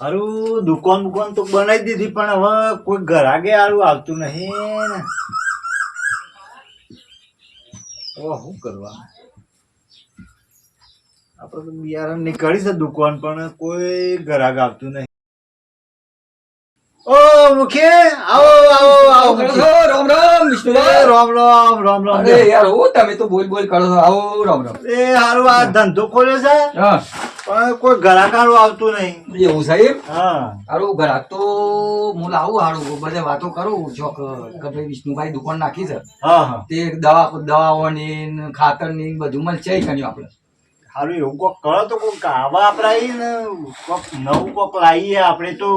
હારું દુકાન બુકાન તો બનાવી દીધી પણ હવે કોઈ ઘરાગે હારું આવતું નહીં ને. હવે શું કરવા આપણે તો બિયારણ નીકળી છે દુકાન પણ કોઈ ઘરાગ આવતું નહીં. ઓ મુખે આવો આવો આવો રામ રામ વિષ્ણુભાઈ. રામ રામ રામ રામ. અરે યાર હું તમે તો બોલ બોલ કરો છો. આવો રામ રામ. એ હારું આ ધંધો ખોલ્યો છે? હા. પણ કોઈ ઘરાગ હારું આવતું નહીં. એવું સાહેબ? હા. હારું ઘરાક તો હું લાવું હારું. બધે વાતો કરું. ચોક કે ભાઈ વિષ્ણુભાઈ દુકાન નાખી છે. તે દવા દવાઓની ખાતરની બધું મને છે કર્યું આપણે. સારું એવું કોક કરો તો કોક આવા આપડાઈ ને કોક નવું કોક લાવીએ. આપણે તો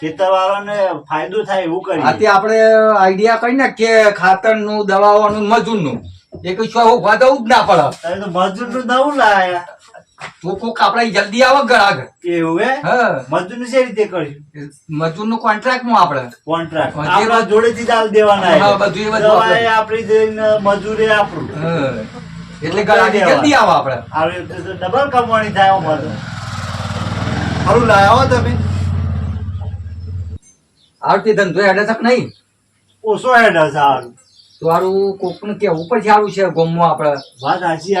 ખેતર વાળાને ફાયદો થાય એવું કરીએ. આથી આપણે આઈડિયા કરી ને કે ખાતરનું દવાઓનું મજૂરનું. એ કઈ છો ઊભા થવું જ ના પડે. તમે તો મજૂરનું નવું લાયા. તો કોક આપણે જલ્દી આવે ઘરાક એવું હે? મજૂર ને છે રીતે કરી મજૂરનું કોન્ટ્રાક્ટ કોન્ટ્રાક્ટ આપડે કોન્ટ્રાક્ટ આપડા જોડે થી ચાલ દેવાના હા, બધું દવાએ જઈને મજૂરે આપણું. એટલે એટલે આગળ જલ્દી આવે આપડે આવી ડબલ કમાણી થાય આમાં ખરું લાયા તમે. આવતી ધંધો હેડે તક નહીં? ઓછો હેડ હશે હારું તો કોકનું કેવું પણ સારું છે ગોમમાં આપણે. વાત સાચી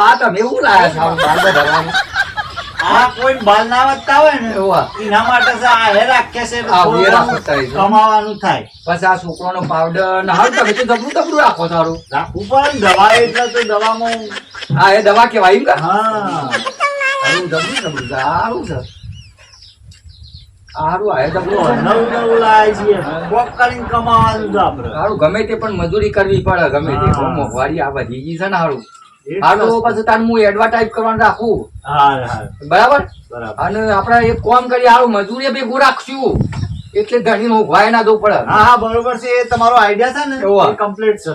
આ તમે એવું લાયા બાર કોઈ બાલ ના વધતા હોય ને એના માટે હેર છે. કમાવાનું થાય. આ છોકરાનો પાવડર ને તમે તો જબરું જબરું રાખો તારું. રાખવું પડે દવા એટલે તો દવામાં હા એ દવા કેવાય એમ કે? હા. દબડું દબડું સારું છે. નવું નવું લાવે કોક કરીને કમાવાનું છે આપણે. ગમે તે પણ મજૂરી કરવી પડે ગમે તે. મોંઘવારી આ વધી ગઈ છે ને સારું હારું પછી તાર હું એડવર્ટાઈઝ કરવાનું રાખું. બરાબર? અને આપણે એક કોમ કરીએ મજૂરી ભેગું રાખશું. એટલે ધણી નું ઉઘવાય ના દઉં પડે. હા હા બરોબર છે. એ તમારો આઈડિયા છે ને? કમ્પ્લીટ છે.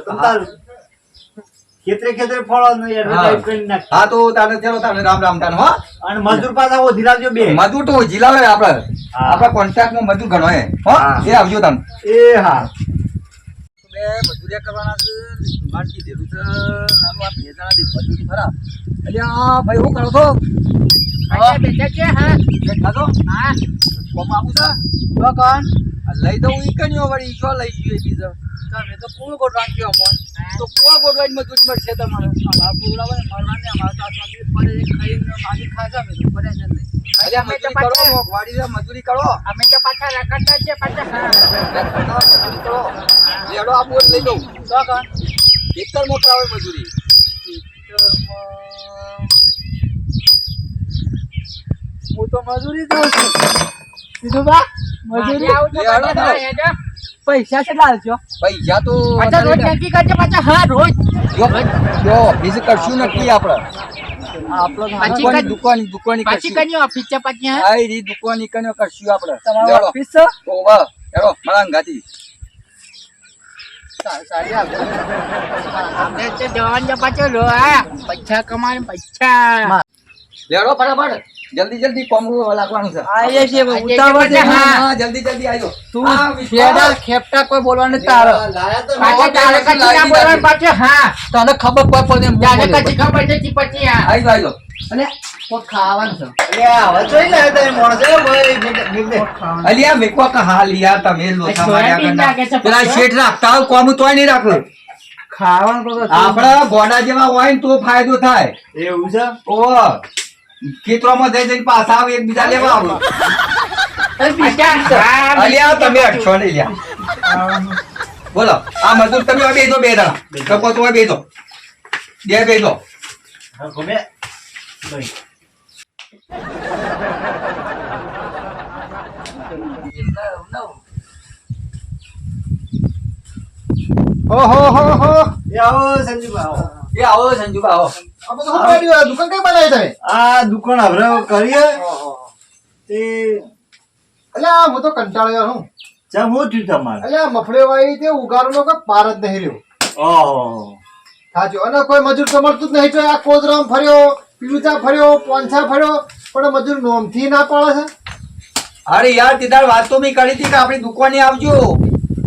ખેતરે ખેતરે ફળો એડવર્ટાઈઝ કરી નાખ હા તો તારે ચલો તારે રામ રામ તાન હો. અને મજૂર પાછા ઓછી રાખજો બે. મજૂર તો જીલાવે આપણે. આપણા કોન્ટ્રાક્ટમાં મજૂર ગણો હે હો. એ આવજો તમે એ હા. બે મજૂરિયા કરવાના છે સુમાર કીધેલું છે નાનું આ બે જણા દી મજૂરી ખરા. અલ્યા ભાઈ હું કરો છો? બેટા છે હા. છો? હા. કોમ આપું છે? કોણ? લઈ દઉં ઈ કન્યો વળી જો લઈ ગયો બીજો. તમે તો કુળ ગોઠવાન કયો મોન. તો કુવા ગોઠવાની મજૂરી મળશે તમારે. અમારા પૂરા ને મરવાને અમારા તો આ સંગીત પડે ખાઈને માગી ખાશે અમે તો પડે છે નહીં. અમે તો કરો છે મજૂરી કરો. અમે તો પાછા રખડતા છે પાછા. મજૂરી કરો. લેડો આપો લઈ દઉં તો કા? એકર મોકરા હોય મજૂરી હું તો મજૂરી જાઉં છું. કીધું બા? પૈસા કેટલા પૈસા તો પાછા રોજ નક્કી કરજો પાછા હા રોજ. જો બીજું કરશું નક્કી આપણે દુકાની દુકાની દુકાની પાછી કરશું ઓફિસ છે પાછી હા? આ રી કન્યો કરશું આપણે તમારો ઓફિસ છે? તો વાહ મારા જવાન પાછો લો પૈસા કમાને પૈસા. લેડો ફટાફટ. જલ્દી જલ્દી કોમ લાગવાનું છે. આઈએ છીએ ઉતાવળ છે. હા, હા, જલ્દી જલ્દી આવજો તું હા, ખેપટા કોઈ બોલવાનું તારો. લાયા તો તારે કચી ના બોલવાનું જાય. હા. તને ખબર પડે પડે જાને કચી ખબર છે તી પછી હા. આઈ જાઓ, અને ખાવાનું છે. અલ્યા, હવે જોઈ લે તમે માણસો. એ ભાઈ, મેં- મેં- મેં- અલિયા મેકો કે હાલ યાર તમે લોચા માર્યા કરતા. પેલા શેઠ રાખતા હોય કોમ તોય નહીં રાખવું. ખાવાનું કોઈ આપડા ગોડા જેવા હોય ને તો ફાયદો થાય. એવું છે? ઓ ખેતરોમાં જઈ જઈને પાછા આવે એકબીજા લેવા આવો. તમે અટશો નહીં લ્યા. બોલો આ મજૂર તમે દો બે જણા. શકો તો બેસો બે દો ઓહો હો હો. આવો. એ આવો સંજુ આવો. આ બધું શું? આ દુકાન કઈ બનાવી તમે? આ દુકાન આપણે કરીએ. તે અલ્યા હું તો કંટાળ્યો હું ચમ હું થયું તમારે? અલ્યા મફળે વાળી તે ઉગારનો કોઈ પાર જ નહીં રહ્યો. ઓહો. સાચું. અને કોઈ મજૂર તો મળતું જ નહીં. તો આ કોદરામ ફર્યો પીલુચા ફર્યો પોંછા ફર્યો પણ મજૂર નોમથી ના પાડે છે. અરે યાર તે વાત તો મેં કરી હતી કે આપણી દુકાને આવજો.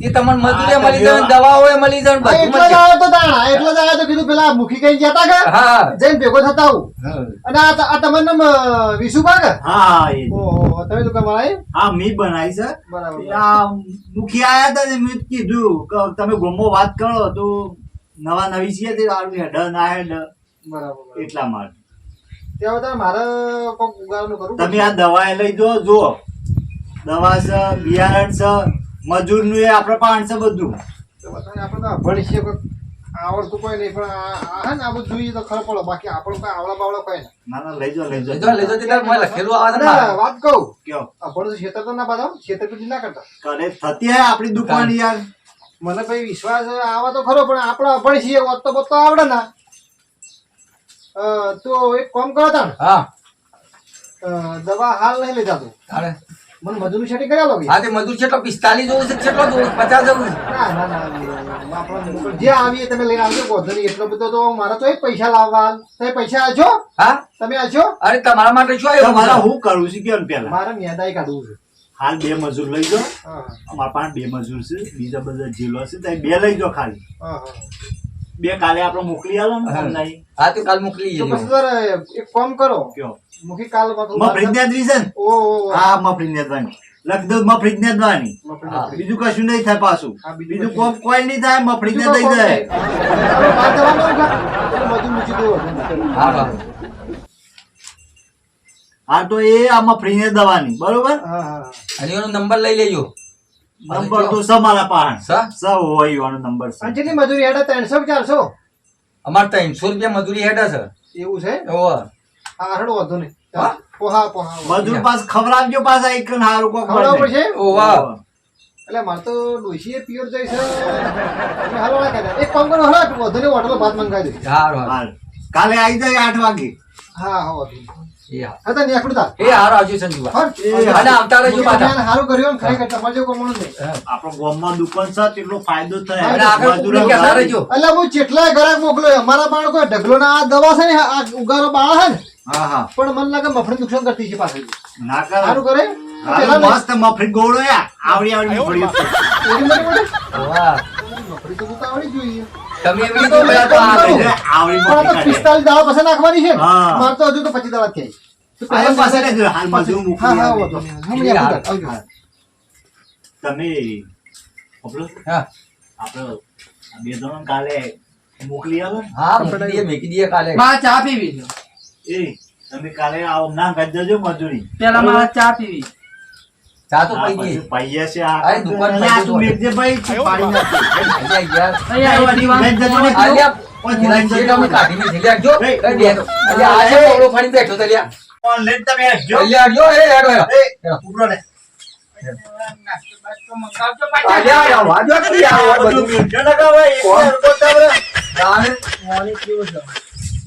એ તમને મજૂરી મળી જાય દવાઓ મળી જાય બધું એટલો જ આવ્યો તો તાણા એટલો જ આવ્યો તો કીધું પેલા મુખી કઈ જતા કે? હા. જઈને ભેગો થતા આવું. અને આ તમારું નામ વિશુભા કે? હા એ ઓહો તમે દુકાન વાળા હા મી બનાવી છે. બરાબર આ મુખી આયા હતા ને મેં કીધું કે તમે ગોમો વાત કરો તો નવા નવી છીએ તે સારું હેડ ના હેડ બરાબર એટલા માટે. ત્યાં બધા મારે કોક ઉગાડવાનું કરવું તમે આ દવા એ લઈ જો જુઓ. દવા છે બિયારણ છે મજૂરનું એ આપડે પાણ બધું. આપણે તો અભણ છીએ આવડતું કોઈ નહીં પણ આ આ ને આ બધું જોઈએ તો ખરો પડો. બાકી આપણું કોઈ આવડા બાવડા કોઈ નહીં. ના ના લઈ જો લઈ લેજો જો લેજો તે તાર લખેલું આવે છે ને અને મારે. વાત કહું. કયો? અભણ તો છેતર તો ના બધા છેતરપિંડી ના કરતા. કરે થતી હે આપડી દુકાન યાર. મને ભાઈ વિશ્વાસ આવે તો ખરો પણ આપણે અભણ છીએ તો બત્તો આવડે ના. અ, તો એક કામ કરો તા હા. દવા હાલ નહીં લેતા તું. મને મજૂરી સેટિંગ કર્યા લો હા તે મજૂર કેટલો પિસ્તાલીસ જોવું છે કેટલો જોવું? પચાસ જોવું છે? ના ના ના આપણે મોકલ- જે આવીએ તમે લઈને આવજો વાંધો નહીં એટલો બધો તો મારા તો પૈસા લાવવા. તમે પૈસા આવજો હા? તમે આજો અરે તમારા માટે શું આવ્યો? મારા હું કરું છું કેમ પેલા? મારે મેદાઈ કાઢવું છે. હાલ બે મજૂર લઈ જો હા. અમારા પાસે બે મજૂર છે બીજા બધા જિલ્લો છે તો બે લઈ જો ખાલી. હા હા. બે કાલે આપણે મોકલી આલો ને હા. online. હા તો કાલ મોકલી તો પછી તારે એક ફોર્મ કરો કયો મુખી કાલ પાછું મફરી જ division? ઓ ઓ, ઓ. હા મફરી નેદવાની લગભગ હા. મફળી. બીજું કશું નહીં થાય પાછું બીજું કોમ કોઈ નહીં થાય મફરી ને બીજું જાય બધું મૂકી. હા હા હા તો એ આમાં ફ્રીને ને દવાની બરોબર હા હા અને એનો નંબર લઈ લેજો નંબર તો છે મારા પાસે સા? સ હોય એવાનો નંબર છે કેટલી મજૂરી હેડે ત્રણસો કે ચારસો અમારે ત્રણસો રૂપિયા મજૂરી હેઠળ છે એવું છે ઓહો. હા હેડો વાંધો નહીં હા? પોહા પોહા મજૂર પાસ ખવડાવજો પાછા એક ને હારું કોક ખવડાવવું બને. પડશે ઓહો. એટલે મારે તો ડોશીએ પિયોર જાય છે હાલો ના કહેતા. એક કામ કરો હાલો વધુ નહીં હોટલો ભાત મંગાવી દે હારું હારું. હાલ. કાલે આવી જાય આઠ વાગે હા હા વાંધો નહીં. એ હા. હા તો નીકળું તાર. એ હારું આવજો સંજુભા. અને આવતા રહેજો પાછા. હારું કર્યું ને ખરેખર તમારે જેવું કમાણું નહીં આપણો ગામમાં દુકાન છે તેટલો ફાયદો થાય અને આગળ મજૂરો કોકને રહેજો. એટલે હું જેટલાય ઘરાક મોકલ્યો અમારા બાળકો ઢગલો ના આ દવા છે ને આ ઉગારો બાળ છે ને હા હા પણ મને લાગે મફળી નુકસાન કરતી છે પાછળ ના કરે સારું કરે મસ્ત મફરી ગોળો આવડી આવડી. મફળી તો આવડી જોઈએ તમે એવી તો મેં તો તો આ આવડી પણ આ તો મફળી કાઢે. પિસ્તાલીસ દાડા પછી નાખવાની છે? મારે તો હજુ તો પચીસ દાડા થઈ તો પાસે રહેજો, હાલ મજૂર મોકલી હા હા આપજો. વાંધો નહીં. હા, મને આપી દો, આવજો. તમે આપણો હા. આપણો બે જણો કાલે મોકલી આવો હા મૂકી દઈએ મેકી દઈએ કાલે. મારે ચા પીવી એ તમે કાલે આવો. ના દેજો મજૂરી. પેલા મારા ચા પીવી ચા તો હા, પી પછી દઈએ પૈયા છે આ અરે, દુકાન પૈસે તું તો. ભાઈ, પાડી નાખે. યાર. દીવાન લઈ ને. આલ્યા ઓય, ઓલા લઈ મે કાઢી તમે કાઢીને જો કઈ દે. અલ્યા, આ છે ઓળો ફાડી બેઠો તો અલ્યા. ફોન લઈને તમે જો અલ્યા, જો, એ હેડો, હેડો. એ, ઉભરો રે. મંગાવજો પાછા. અલ્યા, યાર, વાજો તો યાર, આ બધું બધું. મેકજો ને કાં. આવું છે, અલ્યા, મેકી દે તો તું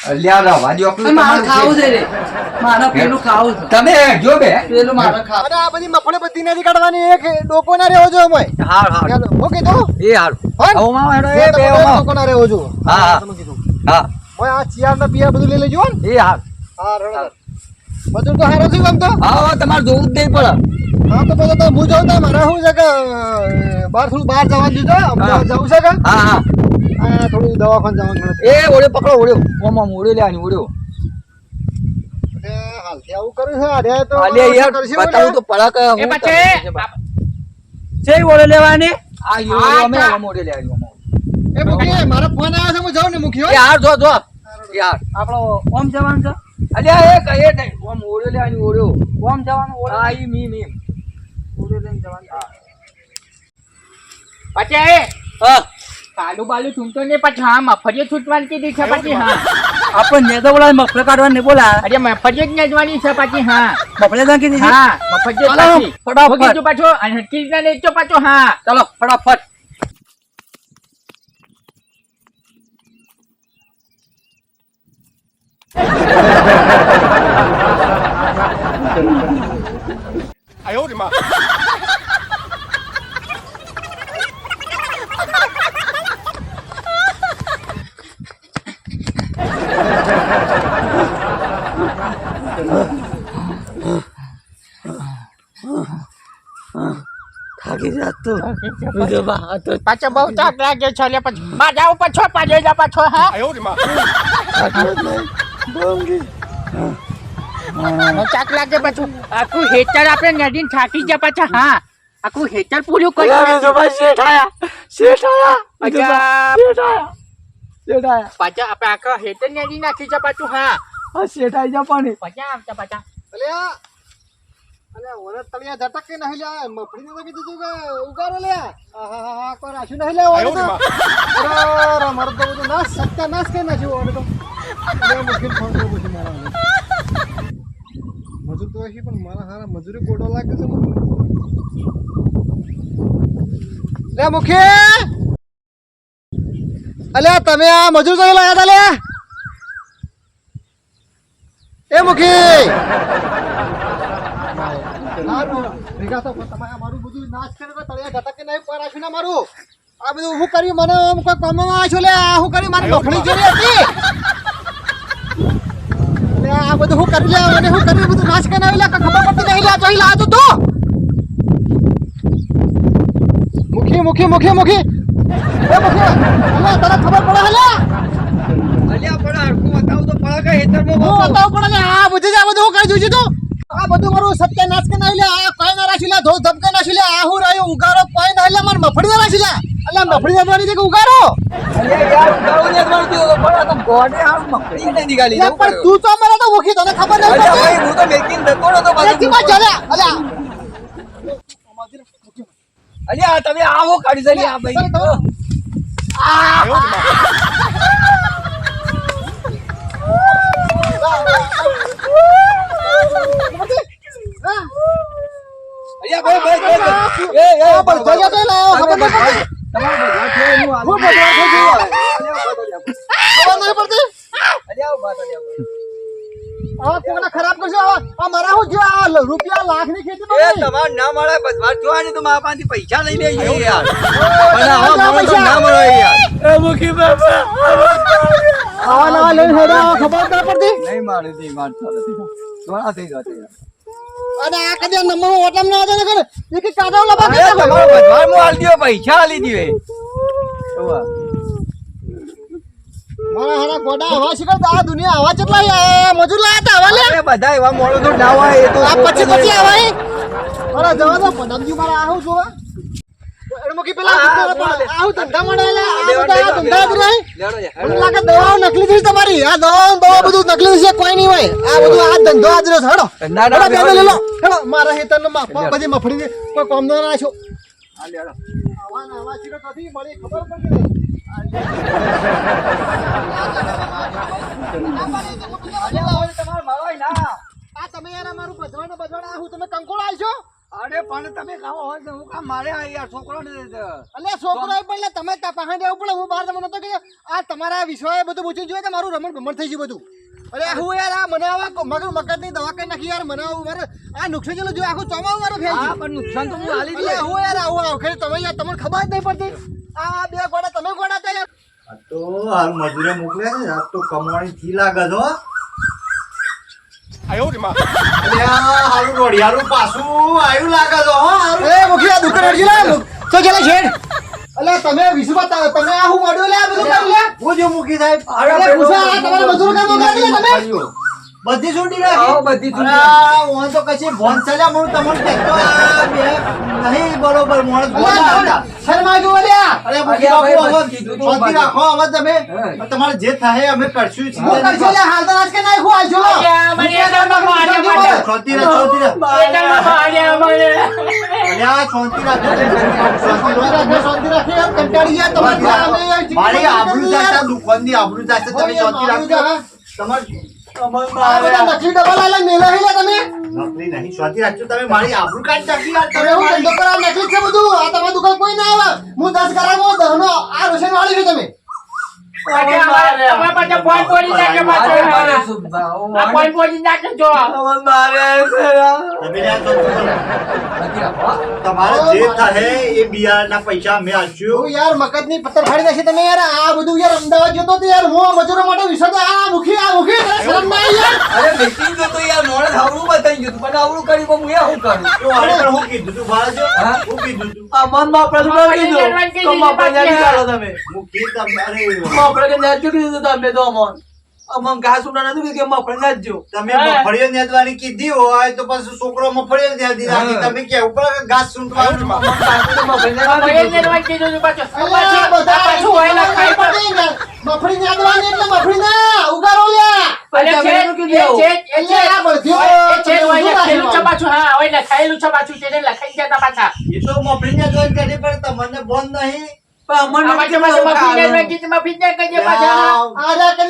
હા, આજે આજે બોલ્યા પડે. નક્કી યાર, બોલતા હેડો, બે હેડો. અલ્યા, અરે, શેઠ પછી રમેશભાઈ, બોલા. તમે આ મૂકી આ હું લઈને આયા અલ્યા, તમે? યાર, આ વાત તો- આ વાત ગોડાજી, આ હું મફળીઓ ને યાદ હી હોવા. અલ્યા, રહેવા દો, આપણું મારે તમારું ખાવું છે. રે. મારે પેલું ખાવું છે. તમે જો બે. પેલું મારે ખાવ. અરે આ બધી મફળે બધી નથી કાઢવાની. એક ડોકો ના રહેવો જો અમે હા હા ચાલો, હું કીધું એ હાલ હા? માં હેડો એ બે ઓમાં ડોકો ના રહેવો જો હા, હા. તમે કીધું. હા. ઓય, આ ચિયાર ના બિયાર બધું લઈ લેજો ને એ હાર. હા રડો બધું તો હારો છે આમ તો. હા તમારે જોવું જ નહીં પડે. હા તો બધું તો હું જાઉં તો મારે શું છે કે બહાર થોડું બહાર જવાનું દીધો અમદાવાદ જવું છે કે? હા હા. થોડું દવાખાને જવાનું એ ઓળ્યો પકડો ઓળ્યો. ઓમાં ઓળ્યો લે આની ઓળ્યો. હાલથી આવું છે? અરે તો અલે યાર બતાવું તો પડક હું છે ઓળો લેવાની? આ યો અમે ઓમ ઓળ્યો લે આની એ મૂકી મારો ફોન આવ્યો છે હું જાઉં ને મૂકી યાર જો જો. યાર આપણો ઓમ જવાનું છે? અલ્યા એ કઈ નહીં ઓમ ઓળ્યો લે આની ઓળ્યો. ઓમ જવાનું ઓળો? હા ઈ મી મી ઓળો લઈને જવાનું. પછી હા. કાલુ બાલુ છૂટતો ને પછી હા મફરીએ છૂટવાની કીધી છે પછી હા. આપણને ને તો બોલા મફરે કાઢવા ને બોલા અરે મફરીએ જ નેજવાની છે પછી હા. મફરે તો કીધી હા મફરીએ જ પાછી ફટાફટ. કીધું પાછો અને હટકી ને નેચો પાછો હા. ચલો ફટાફટ. પાછો બહુ થાક લાગે છે લે પછી બા જાઓ પાછો પાછો જા પાછો હા. બહુ થાક લાગે પાછું. આખું હેતર આપણે નદીને થાકી ગયા પાછા હા. આખું હેતર પૂરું કરી પાછા. આપણે આખા હેતર નદી નાખી જા પાછું હા. પછી આવતા પાછા. અલ્યા. અલ્યા ઓરે તળિયા ઝટક કે નહીં લ્યા મફળીને તો કીધું તું કે ઉગારો લ્યા. આહાહા, કોઈ રાખ્યું નહીં લ્યા ઓરે તો. મારો તો બધું નાશ સત્યાનાશ કરી નાખ્યું ઓરે તો. મુશ્કેલ ફોન કરવો પછી મારા મજૂર તો હશે પણ મારા હારા મજૂરી ગોડો લાગે છે લે મુખી. અલ્યા તમે આ મજૂર તો લાયા તા લે? એ મુખી. ભેગા તો તમારે મારું બધું નાશ કર્યો તો તળિયા ઘટક કે નહીં પર આપ્યું ને મારું આ બધું હું કર્યું મને આમ કોઈ કામમાં આવ્યો લે આ હું કર્યું મારી મફળી જેવી હતી. આ બધું હું કરી લે મને હું કર્યું બધું નાશ કરીને આવી લે ખબર પડતી નહીં લે જોઈ લા તો મુખી મુખી મુખી મુખી. એ મુખી અલ્યા તને ખબર પડે હલા અલ્યા પણ હરખું બતાવું તો પડે કે હેતરમાં હું બતાવું પડે આ બધું જ આ બધું હું કરી દઉં છું તું. આ બધું મારું સત્યાનાશ કે નહીં લે આ કઈ ના રાખી લે ધો ધબકે નાખ્યું લે આ હું રહ્યો ઉગારો કોઈ નહીં લે મારે મફળી ના રાખ્યું લે. એટલે મફળી નાખવાની છે કે ઉગારો અલ્યા યાર. પણ તો આ લે, પણ તું તો મને તો ઓખી તને ખબર નહીં અલ્યા પડતી ભાઈ, હું તો મેકિંગ જતો તો. એથી માં ચાલે અલ્યા. અલ્યા તમે આવો કાઢી જલી આ ભાઈ. ચાલ, ચાલ. હા. અલ્યા ભાઈ, ભાઈ, ભાઈ, ભાઈ. એ, એ, આ બધો જ તો લાવો, ખબર નહીં પડતી. તમારો ભગવાન છે, એનું હાલ. હું ભગવાન થઈ ગયો. અલ્યા, ઊભા થો, લ્યા. ખબર નહીં પડતી અલ્યા, ઊભા થો, લ્યા. આવા કોકને ખરાબ કરશો મારા હું જો આ લ- રૂપિયા લાખની ખેતી. તમારે ના મળે બસવાર થયો ને તો મારા પાસેથી પૈસા લઈ લેજો યાર. મળે પૈસા. ના મળે યાર. આવા. નવા લઈને ખબર ના પડતી. નહીં મારે નહીં મારતા નથી. થોડા થઈ યાર. અને આ કદી નંબર ઓટમ ના આવે ને? કરે એક કાઢો લબા કે તમારો બસવાર હું આલી દ્યો પૈસા આલી દ્યો એ. ઊભા. મારા હારા ગોડા હવા શીખર આ દુનિયા હવા ચટલા આ મજૂર લાયા તા હવા લે. બધા એવા મોડો તો ના હોય એ તો આ પછી પછી આવા મારા જવા દો પદમજી મારા આવું જોવા. મૂકી પેલા હા, આ જોવા દે. આહું ધંધા મળેલા આ ધંધા. મને લાગે દવાઓ નકલી થઈ તમારી. આ દવાઓ દવા બધું નકલી છે કોઈ નહીં હોય. આ બધું આ ધંધો આજ રહ્યો હેડો. ના, ના, હેડો, બેનો લેવા લો. હેડો મારા હેતર ને બધી મફળી કોઈ કોમ ન ના છો. આવા આવા કદી મળી ખબર. આ તમે યાર અમારું બધવાને બધવાને હું તમે કંકોળ આવશો અરે પણ તમે ખાવો હોય તો હું કામ મારે આ યાર છોકરોને અલે છોકરો પણ તમે તા પાસે પડે હું બહાર તમને નતો કે આ તમારા વિષય બધું પૂછ્યું જોઈએ કે મારું રમણ ભમણ થઈ ગયું બધું? અરે હું યાર આ મને આવા મગર મગજની દવા કરી નાખી યાર મને આવું મારે આ નુકસાન જેલું જો આખું ચોમાવું મારું ફેલ પણ નુકસાન તો હું આલી અલે હું યાર આવું આવું ખરી તમે યાર તમને ખબર જ નહીં પડતી. આ બે ગોડા તમે ગોડા યાર. તો હાલ મજૂરે મોકલે છે આજ તો કમાણી થી લાગે છો હારું પાછું આયુ લાગે છો. હો હારું. એ મુખી આ દુકાન અડજી લા તો ચલે અલે તમે વિશ્વા તા- તમે આ હું મોડ્યો લે આ બધું કામ લે હું જો મૂકી સાહેબ. અરે પૂછા તમારે મજૂર કામ મોકલી લે તમે? બધી છૂટી રાખી બધી છૂટી. હું તો કશી ભોન ચાલ્યા હું તમને કહેતો નહીં બરોબર મોણસ ભોન શર્મા જો અલ્યા અરે અરે રાખો હવે. રાખો તમે. તમારે જે થાય અમે કરશું છે હું કરશું લે હાલ તો આજ કે નાખો માર્યા. શાંતિ રાખ, શાંતિ રાખ. એનામાં માર્યા મને. અલ્યા, શાંતિ રાખો. શાંતિ રાખો. રાખે શાંતિ રાખે કંટાળી ગયા તમારી મારી આબરૂ જાશે દુકાનની આબરૂ જાતા તમે શાંતિ આબરૂ તમારે નકલી મેલા તમે. નકલી નહીં શાંતિ રાખજો તમે મારી આબરૂ કાઢી નાખી યાર તમે હું ધંધો કરો નકલી છે બધું. આ તમારી દુકાન કોઈ ના આવે. હું દસ કરાવો દહનો આ રોશન વાળી છે તમે. તમારે જે થાય એ બિયારના પૈસા અમે આપશું હું યાર મગજની પથ્થર ફાડી નાખી તમે યાર. આ બધું યાર અમદાવાદ જતો તો યાર હું મજૂરો માટે વિશ્વાસ આ મુખી આ મુખી શરમ ના યાર. અરે meeting તો તો યાર મોડે આવડું બતાવી ગયું પણ આવડું કરી પણ હું એ શું કરું? તો આને પણ હું કીધું તું ભાડે છે હું? કીધું તું. આ મનમાં પ્રશ્ન કીધું. તો મફત પાછી નથી હા. કરો તમે. મૂકી તમારે મફળે નેચું કીધું તમે તો અમોન. અમોન ઘાસ ઉડા નથી કે મફળે નેચજો. તમે. મફળીઓ નેદવાની કીધી હોય તો પછી છોકરો મફળીઓ નેદી હા. તમે કે ઉપર ઘાસ સુંટવાનું મફળે નેચવા આ કીધું. હતું પાછું. બધા પાછો હોય ના ખાઈ પણ. મફળી ને એટલે મફળી ના ઉગારો લ્યા અરે છે. છે, છે. એટલે આ બધું છે, હોય લખેલું છે. પાછું. હા, હોય લખાયેલું છે પાછું. તેને લખાઈ ગયા પાછા. એ તો મફળી નેદવાની કરી પણ તમને બોન નહીં પાછું. આજા તો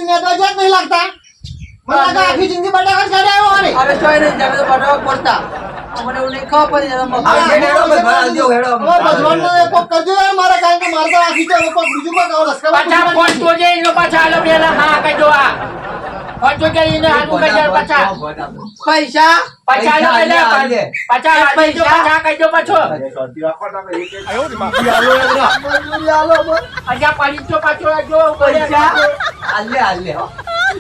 જ પાછા હાલો પેલા હા કઈ દો દો પાછા પૈસા? દો પાછા. દો તમે પાડી દો પાછો પૈસા?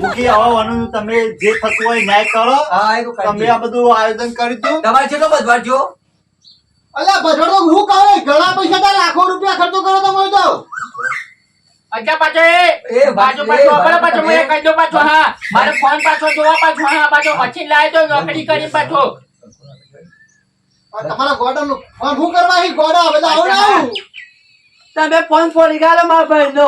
મૂકી આવવાનું તમે જે થતું હોય ન્યાય કરો. કરી તમે આ બધું આયોજન કર્યું તું તમારે કેટલો બધવાર જો અલ્યા ભજડો હું કહે ઘણા પૈસા લાખો રૂપિયા ખર્ચો કરો તો મને તો. અજા પાછો એ? એ પાછો એ પાછો મને કઈ દો પાછો હા. મારે ફોન પાછો જોવા પાછો હા પાછો મશીન લાવી દો નોકરી કરી પાછો. આ તમારા ગોડાનું ફોન હું કરવા હી ગોડા બધા આવું આવું તમે ફોન ફોડી ગાલો મારા કરવાનો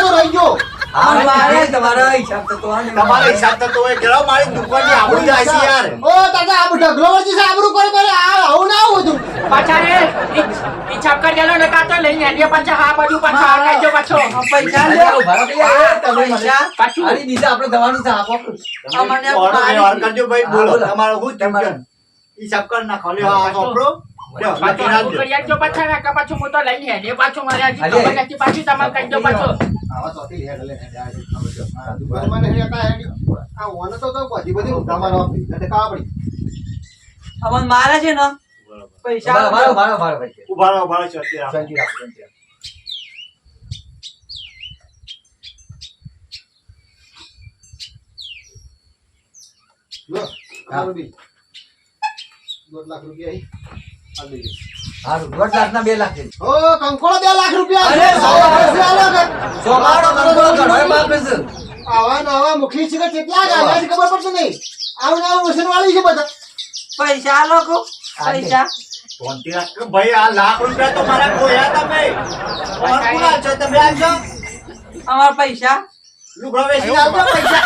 તો રહી ગયો. તમારા હિસાબ તો તો તમારા હિસાબ થતો હોય ગયો મારી દુકાનની આબરૂ જાય છે યાર ઓ તાતા આ ઢગલો વચ્ચે આબરૂ કરી કરી આ આવું ના આવું બધું પાછા રે ઈ છાપકા ગયેલો ને કાતો લઈને આવીએ પાછા હા બાજુ પાછો પૈસા લ્યો. તમે પૈસા. પાછું. આની બીજા આપણે દવાનું છે, આપો. આ ઓર્ડર કરજો ભાઈ બોલો બોલો. તમારે? હિસાબ કરી નાખો લે આ આ. આ. અમને મારે છે ને પૈસા મારો મારો મારો ભાઈ ઊભા રહો, ઊભા રહો, શાંતિ રાખો. શાંતિ રાખો, શાંતિ રાખો. લો, તમારું બી. દોઢ લાખ રૂપિયા. આ. હારું, દોઢ લાખના બે લાખ ઓ કંકોડો બે લાખ રૂપિયા. અરે, સો લાખ રૂપિયા આલો કે. સોમાનો કંકોડો ઘણોય બાપ છે. આવા ને મુખી છે કેટલા જ ખબર પડશે નહીં. આવું આવું વસન વાળી છે બધા. પૈસા લોકો પૈસા. ભાઈ આ લાખ રૂપિયા તો મારા ગોયા તમે ઓર કોના છો તમે આવજો અમારા પૈસા. લુગડો વેચીને આવજો પૈસા.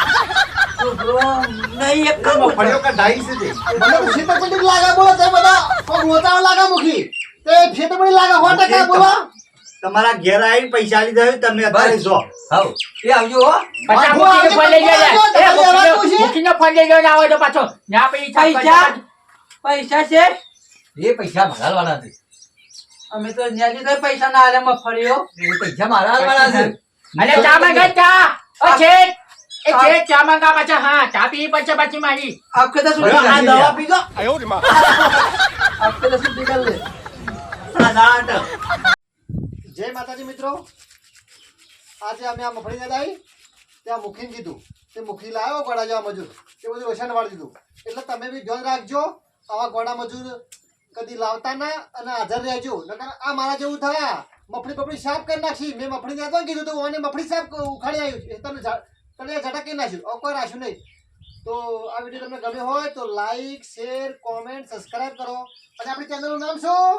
નહીં એક કામ છે મને તો છેતરપિંડી બોલો તે બધા. કોઈ મોતાવા લાગે મુખી. તે છેતરપિંડી લાગે સો ટકા બોલો. તમારા ઘેર આવી પૈસા લીધા હોય તમે અત્યારે જો. હાઉ, એ આવજો હો. પાછા હું ફોન લઈ આજે જાય તમારે એ લેવાનું મૂકીને- છે? ફોન લઈ જાય આવે તો પાછો. ના પૈસા પૈસા છે? એ પૈસા મારા હાલવાના છે. અમે તો ન્યાજી તો પૈસા ના આલે મફળીઓ એ પૈસા મારા હાલવાના છે. અરે ચા માંગા ચા? ઓ છે એ ચા માંગા પાછા હા ચા પી પછી પાછી મારી તો સુધી આ તો સુધી કરી લે. જય માતાજી મિત્રો. આજે અમે આ મફળી ને ત્યાં મુખીને કીધું તે મુખી લાવ્યો ગોડા જેવા મજૂર. તે બધું રોશન વાળી દીધું. એટલે તમે બી ધ્યાન રાખજો આવા ગોડા મજૂર કદી લાવતા ના અને હાજર રહેજો. નકર આ મારા જેવું થયા. મફળી બફળી સાફ કરી નાખી. મેં મફળી ને કીધું તો ઓને મફળી સાફ ઉખાડી આવ્યું એ તમે ઝટકી નાખ્યું હવે કોઈ રાખ્યું નહીં. તો આ વીડિયો તમને ગમ્યો હોય તો લાઈક શેર કોમેન્ટ સબસ્ક્રાઇબ કરો. અને આપણી ચેનલનું નામ શું.